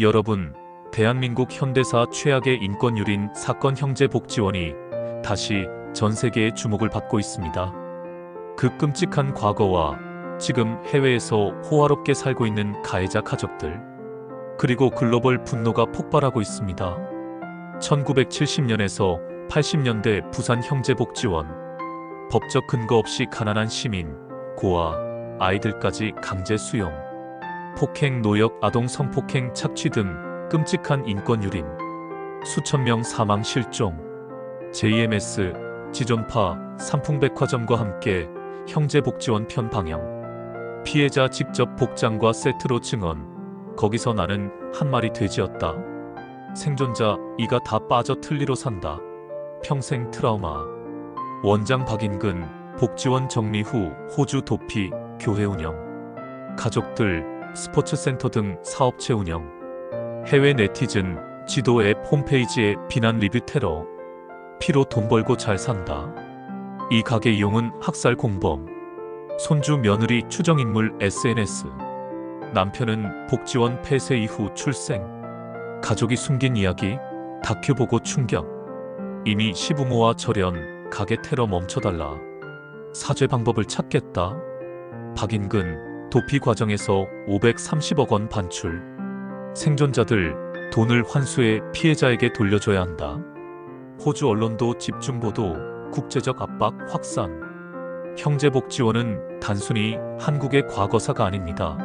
여러분, 대한민국 현대사 최악의 인권유린 사건 형제복지원이 다시 전 세계의 주목을 받고 있습니다. 그 끔찍한 과거와 지금 해외에서 호화롭게 살고 있는 가해자 가족들, 그리고 글로벌 분노가 폭발하고 있습니다. 1970년에서 80년대 부산 형제복지원, 법적 근거 없이 가난한 시민, 고아, 아이들까지 강제 수용, 폭행, 노역, 아동 성폭행, 착취 등 끔찍한 인권 유린, 수천 명 사망 실종, JMS, 지존파, 삼풍백화점과 함께 형제복지원 편 방영, 피해자 직접 복장과 세트로 증언, 거기서 나는 한 마리 돼지였다. 생존자 이가 다 빠져 틀리로 산다. 평생 트라우마. 원장 박인근, 복지원 정리 후 호주 도피, 교회 운영. 가족들, 스포츠센터 등 사업체 운영. 해외 네티즌, 지도 앱 홈페이지에 비난 리뷰 테러. 피로 돈 벌고 잘 산다. 이 가게 이용은 학살 공범. 손주 며느리 추정인물 SNS. 남편은 복지원 폐쇄 이후 출생. 가족이 숨긴 이야기, 다큐 보고 충격. 이미 시부모와 절연, 가게 테러 멈춰달라. 사죄 방법을 찾겠다. 박인근, 도피 과정에서 530억 원 반출. 생존자들, 돈을 환수해 피해자에게 돌려줘야 한다. 호주 언론도 집중 보도, 국제적 압박 확산. 형제복지원은 단순히 한국의 과거사가 아닙니다.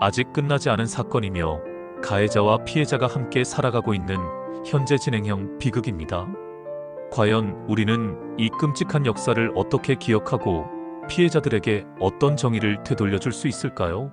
아직 끝나지 않은 사건이며 가해자와 피해자가 함께 살아가고 있는 현재 진행형 비극입니다. 과연 우리는 이 끔찍한 역사를 어떻게 기억하고 피해자들에게 어떤 정의를 되돌려줄 수 있을까요?